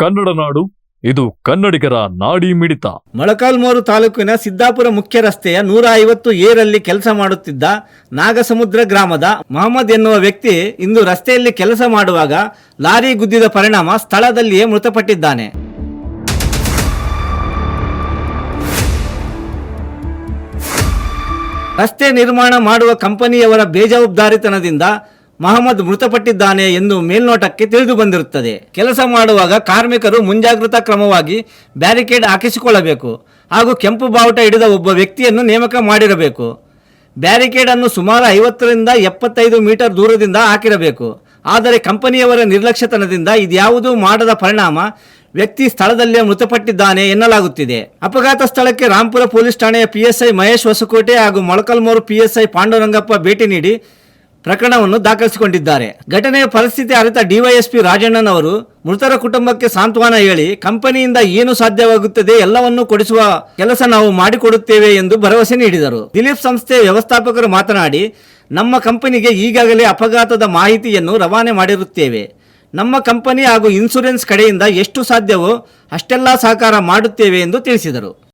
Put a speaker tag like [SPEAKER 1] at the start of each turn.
[SPEAKER 1] ಕನ್ನಡ ನಾಡು, ಇದು ಕನ್ನಡಿಗರ ನಾಡಿ ಮಿಡಿತ.
[SPEAKER 2] ಮೊಳಕಾಲ್ಮೂರು ತಾಲೂಕಿನ ಸಿದ್ದಾಪುರ ಮುಖ್ಯ ರಸ್ತೆಯ ನೂರ ಐವತ್ತು ಏರಲ್ಲಿ ಕೆಲಸ ಮಾಡುತ್ತಿದ್ದ ನಾಗಸಮುದ್ರ ಗ್ರಾಮದ ಮಹಮ್ಮದ್ ಎನ್ನುವ ವ್ಯಕ್ತಿ ಇಂದು ರಸ್ತೆಯಲ್ಲಿ ಕೆಲಸ ಮಾಡುವಾಗ ಲಾರಿ ಗುದ್ದಿದ ಪರಿಣಾಮ ಸ್ಥಳದಲ್ಲಿಯೇ ಮೃತಪಟ್ಟಿದ್ದಾನೆ. ರಸ್ತೆ ನಿರ್ಮಾಣ ಮಾಡುವ ಕಂಪನಿಯವರ ಬೇಜವಾಬ್ದಾರಿತನದಿಂದ ಮಹಮ್ಮದ್ ಮೃತಪಟ್ಟಿದ್ದಾನೆ ಎಂದು ಮೇಲ್ನೋಟಕ್ಕೆ ತಿಳಿದು ಬಂದಿರುತ್ತದೆ. ಕೆಲಸ ಮಾಡುವಾಗ ಕಾರ್ಮಿಕರು ಮುಂಜಾಗ್ರತಾ ಕ್ರಮವಾಗಿ ಬ್ಯಾರಿಕೇಡ್ ಹಾಕಿಸಿಕೊಳ್ಳಬೇಕು ಹಾಗೂ ಕೆಂಪು ಬಾವುಟ ಹಿಡಿದ ಒಬ್ಬ ವ್ಯಕ್ತಿಯನ್ನು ನೇಮಕ ಮಾಡಿರಬೇಕು. ಬ್ಯಾರಿಕೇಡ್ ಅನ್ನು ಸುಮಾರು ಐವತ್ತರಿಂದ ಎಪ್ಪತ್ತೈದು ಮೀಟರ್ ದೂರದಿಂದ ಹಾಕಿರಬೇಕು. ಆದರೆ ಕಂಪನಿಯವರ ನಿರ್ಲಕ್ಷ್ಯತನದಿಂದ ಇದ್ಯಾವುದೂ ಮಾಡದ ಪರಿಣಾಮ ವ್ಯಕ್ತಿ ಸ್ಥಳದಲ್ಲೇ ಮೃತಪಟ್ಟಿದ್ದಾನೆ ಎನ್ನಲಾಗುತ್ತಿದೆ. ಅಪಘಾತ ಸ್ಥಳಕ್ಕೆ ರಾಂಪುರ ಪೊಲೀಸ್ ಠಾಣೆಯ ಪಿಎಸ್ಐ ಮಹೇಶ್ ಹೊಸಕೋಟೆ ಹಾಗೂ ಮೊಳಕಲ್ಮೂರು ಪಿಎಸ್ಐ ಪಾಂಡುರಂಗಪ್ಪ ಭೇಟಿ ನೀಡಿ ಪ್ರಕರಣವನ್ನು ದಾಖಲಿಸಿಕೊಂಡಿದ್ದಾರೆ. ಘಟನೆಯ ಪರಿಸ್ಥಿತಿ ಅರಿತ ಡಿವೈಎಸ್ಪಿ ರಾಜಣ್ಣನವರು ಮೃತರ ಕುಟುಂಬಕ್ಕೆ ಸಾಂತ್ವನ ಹೇಳಿ, ಕಂಪನಿಯಿಂದ ಏನು ಸಾಧ್ಯವಾಗುತ್ತದೆ ಎಲ್ಲವನ್ನೂ ಕೊಡಿಸುವ ಕೆಲಸ ನಾವು ಮಾಡಿಕೊಡುತ್ತೇವೆ ಎಂದು ಭರವಸೆ ನೀಡಿದರು. ದಿಲೀಪ್ ಸಂಸ್ಥೆಯ ವ್ಯವಸ್ಥಾಪಕರು ಮಾತನಾಡಿ, ನಮ್ಮ ಕಂಪನಿಗೆ ಈಗಾಗಲೇ ಅಪಘಾತದ ಮಾಹಿತಿಯನ್ನು ರವಾನೆ ಮಾಡಿರುತ್ತೇವೆ. ನಮ್ಮ ಕಂಪನಿ ಹಾಗೂ ಇನ್ಸೂರೆನ್ಸ್ ಕಡೆಯಿಂದ ಎಷ್ಟು ಸಾಧ್ಯವೋ ಅಷ್ಟೆಲ್ಲ ಸಹಕಾರ ಮಾಡುತ್ತೇವೆ ಎಂದು ತಿಳಿಸಿದರು.